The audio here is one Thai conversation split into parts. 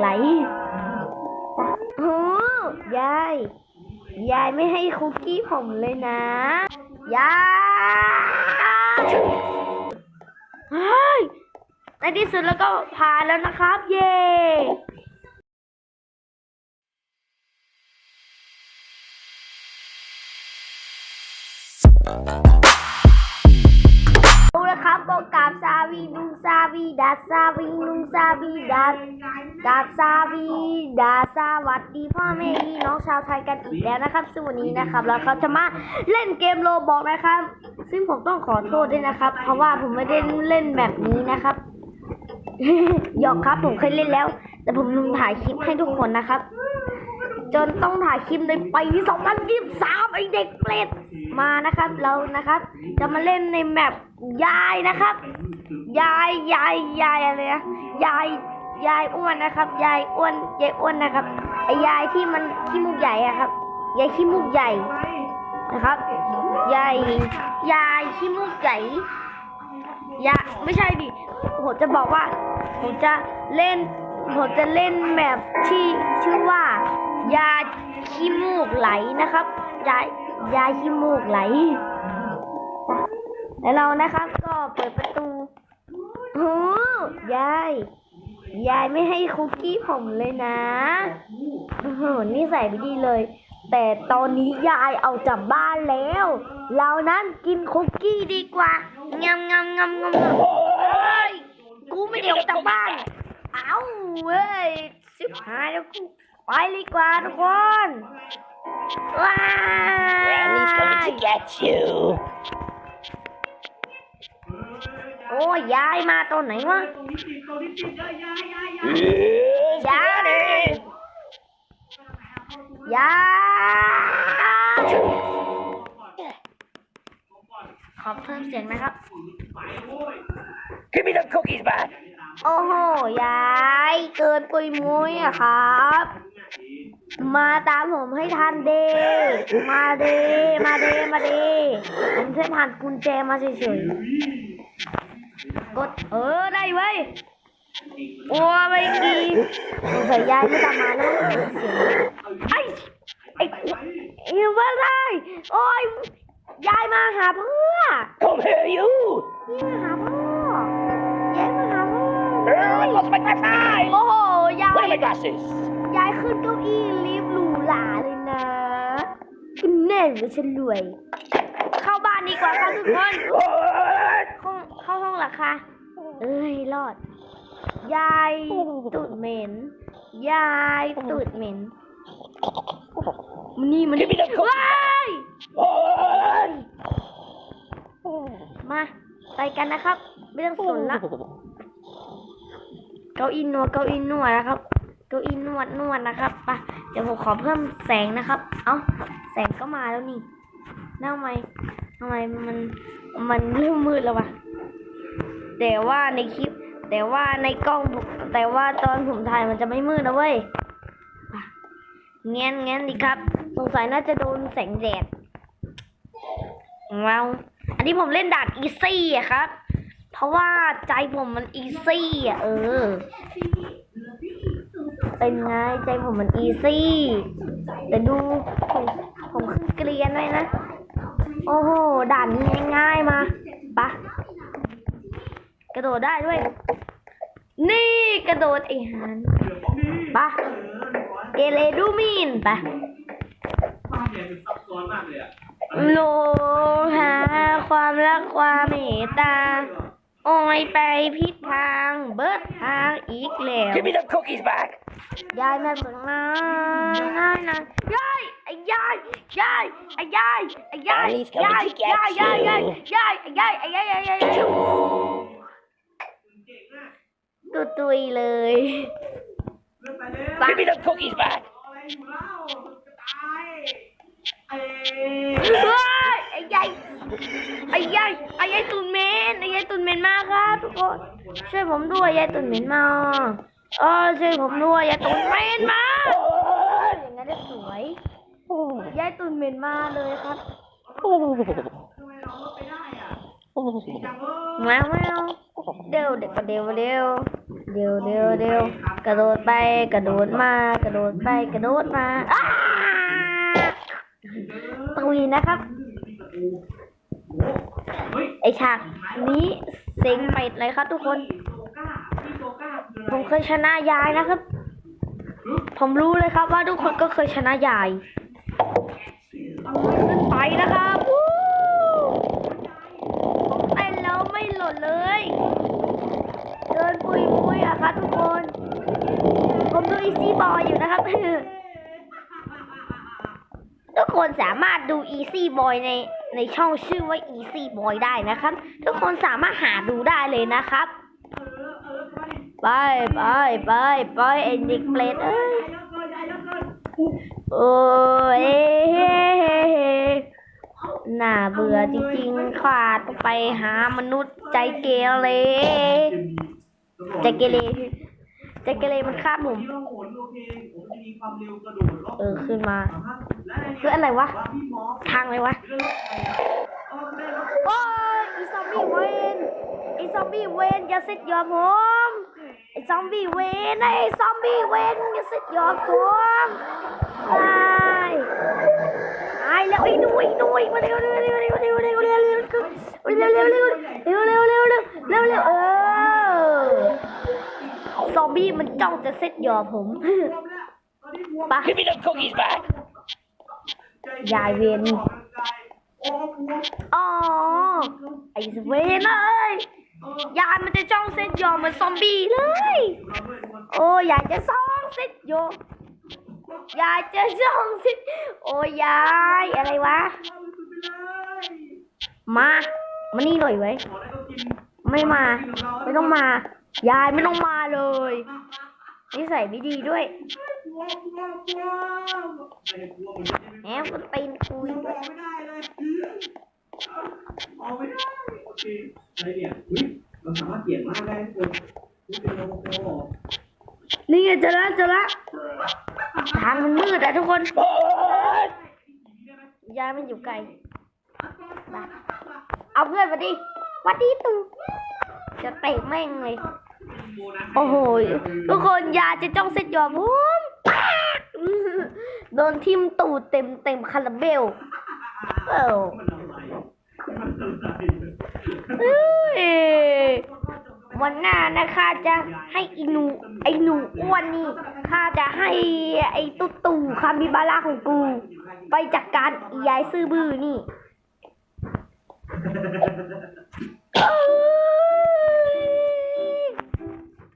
ไหลโอ้ยาย ยายไม่ให้คุกกี้ผมเลยนะ ยายเฮ้ยในที่สุดแล้วก็ผ่านแล้วนะครับ เย้ดูนะครับก็กราบซาวีนุงซาวีดาซาวีนุงซาวีดา กาบซาวีดาสวัสดีพ่อแม่พี่น้องชาวไทยกันอีกแล้วนะครับซึ่งวันนี้นะครับเราเขาจะมาเล่นเกมโลบอกนะครับ ซึ่งผมต้องขอโทษด้วยนะครับ เพราะว่าผมไม่ได้เล่นแบบนี้นะครับหยอกครับผมเคยเล่นแล้ว แต่ผมลืมถ่ายคลิปให้ทุกคนนะครับ จนต้องถ่ายคลิปในปี2023ไอเด็กเปรตมานะครับ เรานะครับ จะมาเล่นในแมปยายนะครับ ยายยายยายอะไรนะยาย ยายอ้วนนะครับ ยายอ้วนยายอ้วนนะครับไอยายที่มันขี้มูกใหญ่อะครับยายขี้มูกใหญ่นะครับยายยายขี้มูกใหญ่ยาไม่ใช่ดิผมจะบอกว่า ผมจะเล่นผมจะเล่นแมปที่ชื่อว่า ยาขี้มูกไหลนะครับยายยาขี้มูกไหล แล้วเรานะครับก็เปิดประตูโอ้ยาย ยายไม่ให้คุกกี้ผมเลยนะโอ้โหนี่ใส่ไม่ดีเลย แต่ตอนนี้ยายเอาจากบ้านแล้ว เรานั้นกินคุกกี้ดีกว่างำงำงำงำเฮ้ยกูไม่เดี๋ยวจากบ้าน เอ้าเว้ยชิบหายแล้วกูไปเลยดีกว่าทุกคนว้า Granny's coming to ย get you. โอ้ยยายมาตอนไหนวะ Here's Yeah. Granny. ยายขอเพิ่มเสียงนะครับ Give me the cookies back. โอ้โห ยายเกินปุยมุ้ยอะครับ มาตามผมให้ทันเด มาเด มาเด มาเด ผมแค่ผ่านกุญแจมาเฉยๆ กด เออได้เว้ยโอ้ไม่กีสงสัยยายไม่ตามมาแล้วมั้งเสียงไอ้ไอ้ไอ้ว่าได้โอ้ยยายมาหาพ่อ Come here, you. นี่มาหาพ่อยายมาหาพ่อ Oh, I lost my glasses. โอ้โหยาย Where are my glasses? ยายขึ้นเก้าอี้ลิฟต์หรูหราเลยนะคุณแน่หรือฉันรวย เข้าบ้านดีกว่าค่ะทุกคน What? เข้า เข้าห้องเหรอคะ เอ้ยรอด ยายตูดเหม็น ยายตูดเหม็นมันนี่มันนี่ Give me the cookie ว้าย What? มาไปกันนะครับ ไม่ต้องสนละเก้าอี้นวดเก้าอี้นวดนะครับ เก้าอี้นวดนวดนะครับไปะเดี๋ยวผมขอเพิ่มแสงนะครับ เอ้าแสงก็มาแล้วนี่ทำไม ทำไมมันมันเริ่มมืดแล้ววะแต่ว่าในคลิป แต่ว่าในกล้อง แต่ว่าตอนผมถ่ายมันจะไม่มืดนะเว้ยไปแง้นแง้นดีครับ สงสัยน่าจะโดนแสงแดดเราอันนี้ผมเล่นดานอีซี่อะครับ เพราะว่าใจผมมันอีซี่อะเออ เป็นไงใจผมมันอีซี่ แต่ดูผมผมขึ้นเกรียนเลยนะ โอ้โหด่านนี้ง่ายๆมาปะกระโดดได้ด้วย นี่กระโดดไอ้หันปะเกเรดูมินปะโลหาความรักความเมตตาโอ้ยไปพิษทางเบิดทางอีกแล้ว Give me the cookies back. ยายแม่บอกนะนายนะยายไอ้ยายยายไอ้ยายไอ้ยาย Daddy's coming ยาย to get ยายยายยาย you. ยายไอ้ยายไอ้ยายยายยายตุตุยเลย Give me the cookies back. เฮ้ยไอ้ยายไอ้ยายไอ้ยายตุนเมนไอ้ยายตุนเมนมากครับทุกคนช่วยผมด้วยยายตุนเมนมาเออช่วยผมด้วยยายตุนเมนมา What? อย่างนั้นได้สวย ยายตุนเหม็นมากเลยครับแมวแมวเดี๋ยวเดี๋ยวเดี๋ยวเดี๋ยวเดี๋ยวเดี๋ยวเดี๋ยวกระโดดไปกระโดดมากระโดดไปกระโดดมาอ้าตุยนะครับ ไอฉากนี้เซ็งเป็ดเลยครับทุกคน ผมเคยชนะยายนะครับ ผมรู้เลยครับว่าทุกคนก็เคยชนะยาย ขึ้นไปนะครับวู้ผมเต้นแล้วไม่หล่นเลย เดินปุยปุยอะครับทุกคน ผมดูอีซี่บอยอยู่นะครับ ทุกคนสามารถดู Easy Boy ในในช่องชื่อว่า Easy Boy ได้นะครับ ทุกคนสามารถหาดูได้เลยนะครับไปไปไปไปไอ้เด็กเปรตเอ้ยโอ้ย หน่าเบื่อจริงๆขาดไปหามนุษย์ใจเกเรใจเกเรใจเกเรมันคาบหนุ่มเออขึ้นมาเพื่ออะไรวะ ทางเลยวะ โอ้ยอีซอมบี้เวนอีซอมบี้เวนอย่าสิทยอมผมไอซอมบี้เวนไอซอมบี้เวนอย่าสิทยอมผมาและในคืออะไรวะว่าพี่มอสทางอะไรวะเรื่องรถไฟเออได้รถโอ้ยไอซอมบี้เวนไอซอมบี้เวนอย่าสิทธิ์ยอมผมไอซอมบี้เวนไอซอมบี้เวนอย่าสิทธิ์ยอมผมตายตายแล้วไอ้หนุ่ยหนุ่ยมาเร็วเร็วเร็วเร็วเร็วเร็วเร็วเร็วเร็วเร็วเร็วเร็วเร็วเร็วเร็วเร็วเร็วเออซอมบี้มันจ้องจะเซ็ตยอมผมรอบแล้วตอนนี้วัวปะ Give me the cookies back. ยายเวนออกกำลังกายโอ้วัวอ๋อไอเวนเอ้ยเออยายมันจะจ้องเซ็ตยอมเหมือนซอมบี้เลยเราด้วยทุกคนโอ้ยายจะซ่องเซ็ตยอมยายจะซ่องเซ็ตโอ้ยายอะไรวะเอาไปสุดไปเล ยายจะส่งสิ โอ้ยายอะไรวะ มามานี่หน่อยไว้ไม่มา ไม่ต้องมา ยายไม่ต้องมาเลยนิสัยไม่ดีด้วยแหมคนตีนคุยไปได้เคอะไรเเราสลยทุนี่ไงจะละจะละ ทางมันมืดอะทุกคนยายมันอยู่ไกลมาเอาเพื่อนมาดิหวัดดีตูจะเตะแม่งเลย โอ้โห ทุกคนยาจะจ้องเซ็ตยอมผมโดนทิมตูดเต็มเต็มคาราเบล เอ้า วันหน้านะข้าจะให้อีหนูไอหนูอ้วนนี่ข้าจะให้ไอตุ๊ตู่คามิบาร่าของกู ไปจัดการอียายซื่อบื้อนี่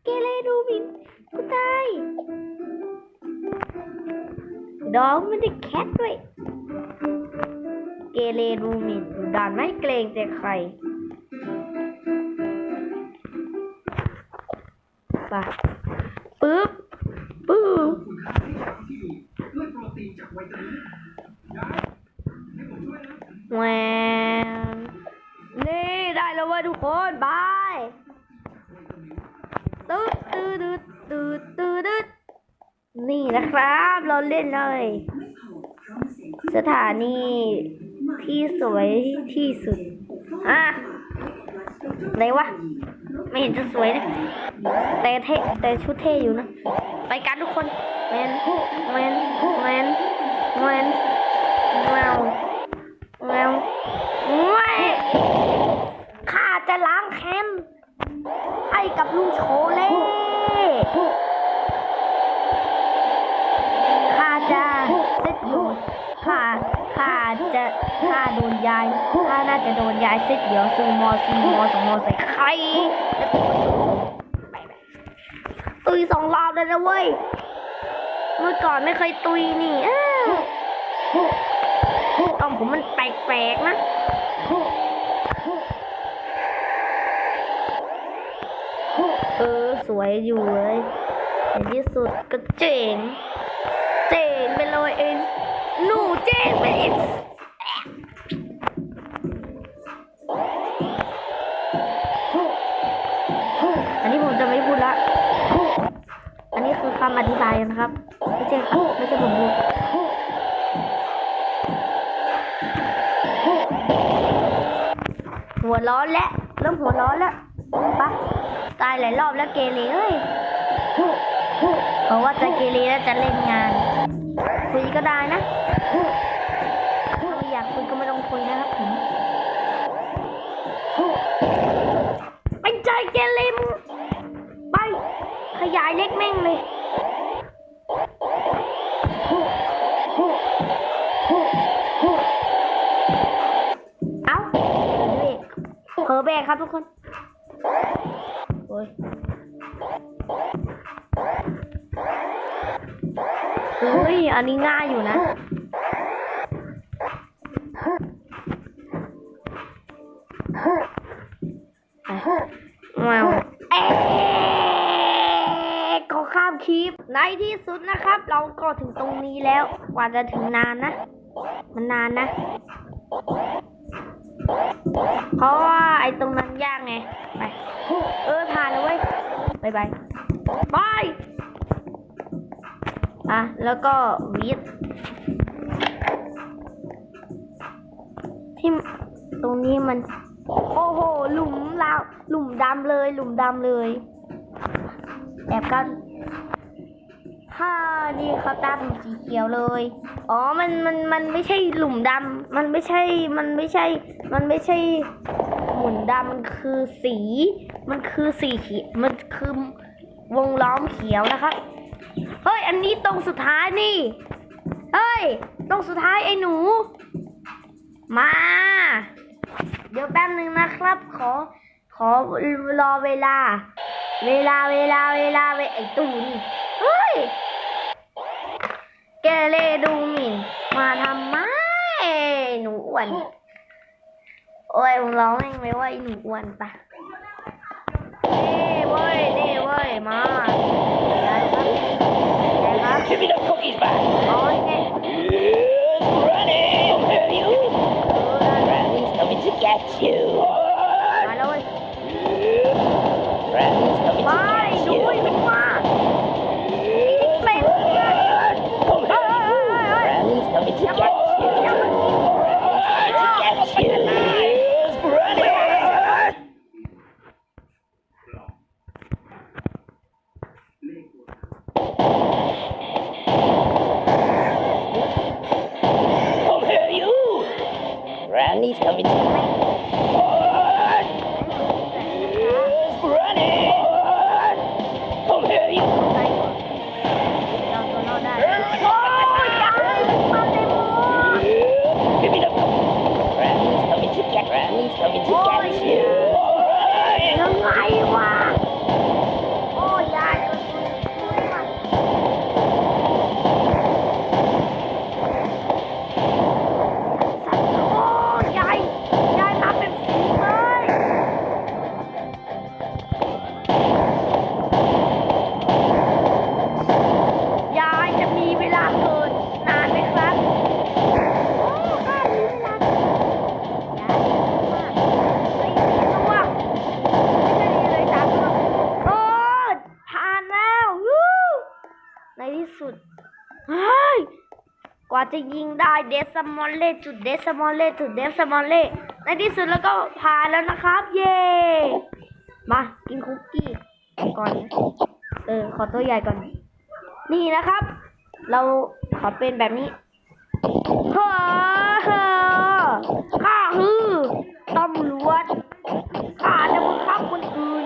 เกเรดูบินกูตายดองไม่ได้แคทด้วย เกเรดูมินดูดานไม่เกรงใจใคร ไปปึ๊บปึ๊บแหวนนี่ได้แล้วว้ยทุกคนบายตึ๊ดตืดตืดตืดตืดตืดนี่นะครับ เราเล่นเลย สถานีที่สวยที่สุด อะไหนวะ ไม่เห็นจะสวยนะ แต่เท่แต่ชุดเท่อยู่นะ ไปกันทุกคนแมนแมนแมนแมนแมวแมวไม่ข้าจะล้างแค้นให้กับลุงโชเล่ข้าจะเซ็ตอยู่ข้าข้าจะข้าโดนยายข้าน่าจะโดนยายเซ็ตเดี๋ยวซื้อมอซีมอสองมอใส่ไข่แล้วไปไป ตุยสองรอบเลยนะเว้ย เมื่อก่อนไม่เคยตุยนี่เอ้อตอนผมมันแปลกๆนะเออสวยอยู่เลยในที่สุดก็เจ๋ง เจ๋งไปเลยเอง หนูเจ๋งไปเอง นะครับ ไม่ใช่ครับไม่ใช่ผมพูดหัวร้อนและเริ่มหัวร้อนแล้วปะตายหลายรอบแล้วเกเรเอ้ยเพราะว่าจะเกเรแล้วจะเล่นงาน คุยก็ได้นะถ้าไม่อยากคุยก็ไม่ต้องคุยนะครับผมไปใจเกเรมึงไปขยายเล็กแม่งเลย เฮ้ย อันนี้ง่ายอยู่นะ ว้าวเอ๊ก็ข้ามคลิป ในที่สุดนะครับ เราก็ถึงตรงนี้แล้ว กว่าจะถึงนานนะ มันนานนะ เพราะว่าไอ้ตรงนั้นยากไง ไป เออผ่านแล้วเว้ยบายบายบาย อะแล้วก็วิทที่ตรงนี้มัน โอ้โห หลุมลาวหลุมดำเลย หลุมดำเลยแอบกันถ้านี่เขาตามสีเขียวเลย อ๋อ มัน มัน มันไม่ใช่หลุมดำ มันไม่ใช่ มันไม่ใช่ มันไม่ใช่หมุนดำ มันคือสี มันคือสีเขียว มันคือวงล้อมเขียวนะครับ เฮ้ย อันนี้ตรงสุดท้ายนี่ เฮ้ย ตรงสุดท้ายไอ้หนู มา เดี๋ยวแป๊บหนึ่งนะครับ ขอ ขอรอเวลา เวลาเวลาเวลาเวไอ้ตู่นี่ เฮ้ย แกเลดูหมิ่น มาทำไมหนูอ้วน โอ้ยผมร้องเองไหมว่าไอ้หนูอ้วนปะ back. Granny's coming to Yes, จะยิงได้เดสมอลเล่จุดเดสมอลเล่จุดเดสมอลเล่ในที่สุดแล้วก็ผ่านแล้วนะครับ เย้มากินคุกกี้ก่อนเออขอตัวใหญ่ก่อน นี่นะครับ เราขอเป็นแบบนี้เฮ้อข้าฮือตำรวจข้าจะบังคับคนอื่น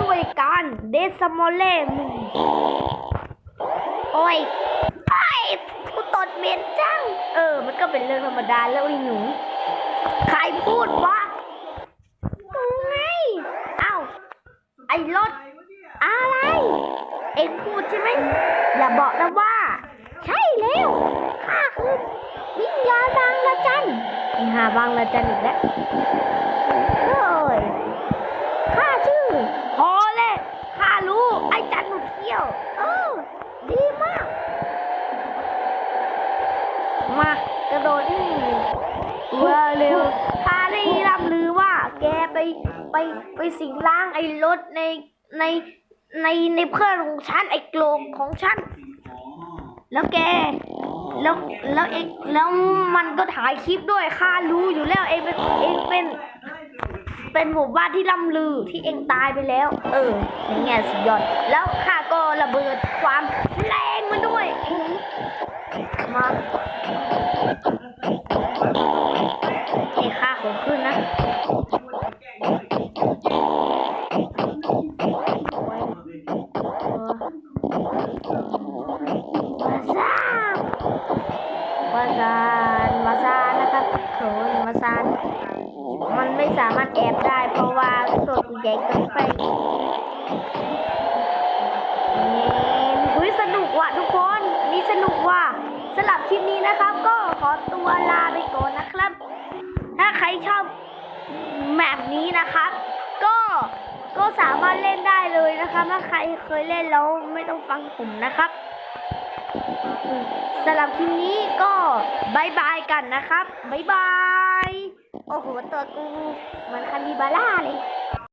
ด้วยการเดสมอลเล่มึงโอ้ยไอ้ ดเหม็นจัง เออ มันก็เป็นเรื่องธรรมดาแล้วไอ้หนู ใครพูดวะกูไงเอ้าไอ้รถอะไร เอ็งพูดใช่ไหม อย่าบอกนะว่า ใช่แล้วข้าคือวิญญาณบางละจันไอ้หาบางละจันอีกแล้วเฮ้ยข้าชื่อ พอเลยข้ารู้ ไอ้จันหนุดเที่ยว เออ ดีมาก มากระโดดนี่ว่าเร็วข้าได้ร่ำลือว่า แกไปไปไปสิงร่างไอ้รถในในในในเพื่อนของฉันไอ้โกลกของฉัน แล้วแกแล้วแล้วเองแล้วมันก็ถ่ายคลิปด้วยข้ารู้อยู่แล้วเองเป็นเองเป็น เป็นเป็นหมู่บ้านที่ล่ำลือที่เองตายไปแล้ว เอออย่างเงี้ยสุดยอดแล้วข้าก็ระเบิดความแรงมันด้วย มาเอ้ข้าของขึ้นนะวาซานวาซานนะครับโขนวาซานมันไม่สามารถแอบได้เพราะว่าตัวใหญ่เกินไปเย้อุ้ยสนุกว่ะทุกคน นี่สนุกว่ะ สำหรับคลิปนี้นะครับ ก็ขอตัวลาไปก่อนนะครับ ถ้าใครชอบแมปนี้นะครับ ก็ก็สามารถเล่นได้เลยนะครับ ถ้าใครเคยเล่นแล้วไม่ต้องฟังผมนะครับสำหรับคลิปนี้ก็บายบายกันนะครับบายบาย โอ้โห ตัวกูเหมันคันดิบาร่าเลย